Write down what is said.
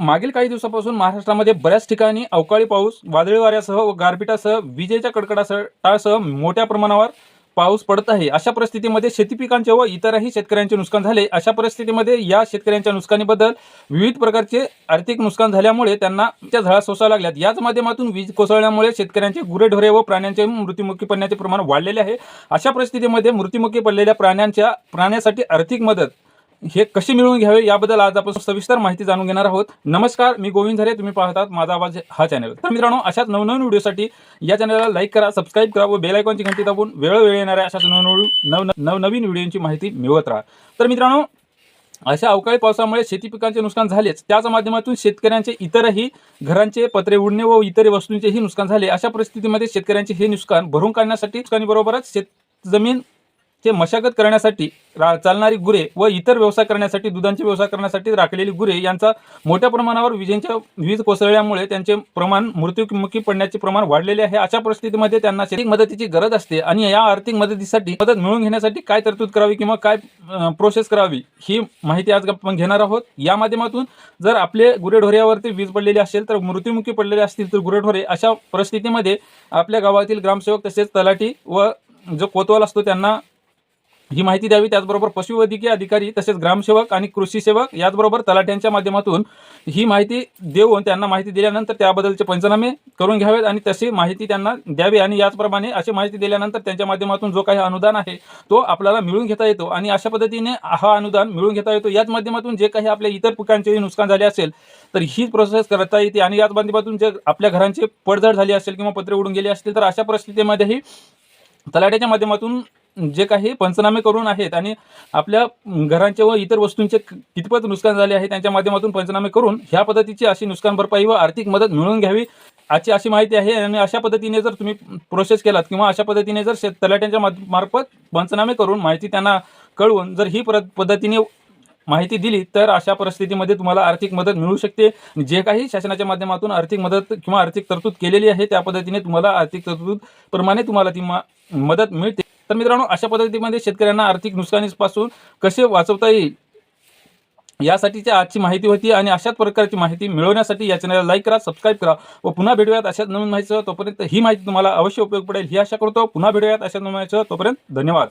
मागील काही दिवसापासून महाराष्ट्रामध्ये बऱ्याच ठिकाणी अवकाळी पाऊस वादळी वाऱ्यासह व गारपिटासह विजेच्या कडकडासह मोठ्या प्रमाणावर पाऊस पडत आहे. अशा परिस्थितीमध्ये शेती पिकांचे व इतरही शेतकऱ्यांचे नुकसान झाले. अशा परिस्थितीमध्ये या शेतकऱ्यांच्या नुकसानीबद्दल विविध प्रकारचे आर्थिक नुकसान झाल्यामुळे त्यांना त्या झळा सोसाव्या लागल्यात. याच माध्यमातून वीज कोसळल्यामुळे शेतकऱ्यांचे गुरेढोरे व प्राण्यांचे मृत्युमुखी पडण्याचे प्रमाण वाढलेले आहे. अशा परिस्थितीमध्ये मृत्युमुखी पडलेल्या प्राण्यांच्या प्राण्यासाठी आर्थिक मदत हे कशी मिळवून घ्यावे याबद्दल आज आपण सविस्तर माहिती जाणून घेणार आहोत. नमस्कार मी गोविंद झरे. तुम्ही पाहतात माझा आवाज हा चॅनल. तर मित्रांनो अशाच नवनवीन व्हिडिओसाठी या चॅनलला लाईक करा सबस्क्राईब करा व बेल आयकॉनची घंटी दाबून वेळोवेळी येणाऱ्या अशाच नवनवीन नव नवनवीन व्हिडिओची माहिती मिळवत राहा. तर मित्रांनो अशा अवकाळी पावसामुळे शेती पिकांचे नुकसान झालेच. त्याच माध्यमातून शेतकऱ्यांचे इतरही घरांचे पत्रे उडणे व इतर वस्तूंचेही नुकसान झाले. अशा परिस्थितीमध्ये शेतकऱ्यांचे हे नुकसान भरून काढण्यासाठी नुकसानीबरोबरच शेत जमीन ते मशागत करण्यासाठी रा चालणारी गुरे व इतर व्यवसाय करण्यासाठी दुधांचे व्यवसाय करण्यासाठी राखलेली गुरे यांचा मोठ्या प्रमाणावर विजेंच्या वीज कोसळल्यामुळे त्यांचे प्रमाण मृत्युमुखी पडण्याचे प्रमाण वाढलेले आहे. अशा परिस्थितीमध्ये त्यांना आर्थिक मदतीची गरज असते आणि या आर्थिक मदतीसाठी मदत मिळवून घेण्यासाठी काय तरतूद करावी किंवा काय प्रोसेस करावी ही माहिती आज आपण घेणार आहोत. या माध्यमातून जर आपले गुरेढोऱ्यावरती वीज पडलेली असेल तर मृत्युमुखी पडलेले असतील तर गुरेढोरे अशा परिस्थितीमध्ये आपल्या गावातील ग्रामसेवक तसेच तलाठी व जो कोतवाल असतो त्यांना ही माहिती द्यावी त्याचबरोबर पशुवैद्यकीय अधिकारी तसेच ग्रामसेवक आणि कृषी सेवक याचबरोबर तलाठ्यांच्या माध्यमातून ही माहिती देऊन त्यांना माहिती दिल्यानंतर त्याबद्दलचे पंचनामे करून घ्यावेत आणि तशी माहिती त्यांना द्यावी. आणि याचप्रमाणे अशी माहिती दिल्यानंतर त्यांच्या माध्यमातून जो काही अनुदान आहे तो आपल्याला मिळून घेता येतो. आणि अशा पद्धतीने हा अनुदान मिळून घेता येतो. याच माध्यमातून जे काही आपल्या इतर पिकांचेही नुकसान झाले असेल तर ही प्रोसेस करता येते. आणि याच माध्यमातून जे आपल्या घरांची पडझड झाली असेल किंवा पत्रे उडून गेली असतील तर अशा परिस्थितीमध्येही तलाट्याच्या माध्यमातून जे काही पंचनामे करून आहेत आणि आपल्या घरांचे व इतर वस्तूंचे कितपत नुकसान झाले आहे त्यांच्या माध्यमातून पंचनामे करून ह्या पद्धतीची अशी नुकसान भरपाई व आर्थिक मदत मिळवून घ्यावी आजची अशी माहिती आहे. आणि अशा पद्धतीने जर तुम्ही प्रोसेस केलात किंवा अशा पद्धतीने जर शेत तलाट्यांच्या मार्फत पंचनामे करून माहिती त्यांना कळवून जर ही पद्धतीने माहिती दिली तर अशा परिस्थितीमध्ये तुम्हाला आर्थिक मदत मिळू शकते. जे काही शासनाच्या माध्यमातून आर्थिक मदत किंवा आर्थिक तरतूद केलेली आहे त्या पद्धतीने तुम्हाला आर्थिक तरतूद प्रमाणे तुम्हाला ती मा- मदत मिळते. तर मित्रांनो अशा पद्धतीमध्ये शेतकऱ्यांना आर्थिक नुकसानीपासून कसे वाचवता येईल यासाठीची आजची माहिती होती आणि अशाच प्रकारची माहिती मिळवण्यासाठी या चॅनलला लाईक करा सबस्क्राईब करा व पुन्हा भेटूयात अशाच नवीन माहितीसह. तोपर्यंत ही माहिती तुम्हाला अवश्य उपयोग पडेल. ही आशा करतो पुन्हा भेटूयात अशाच नवीन माहितीसह. तोपर्यंत धन्यवाद.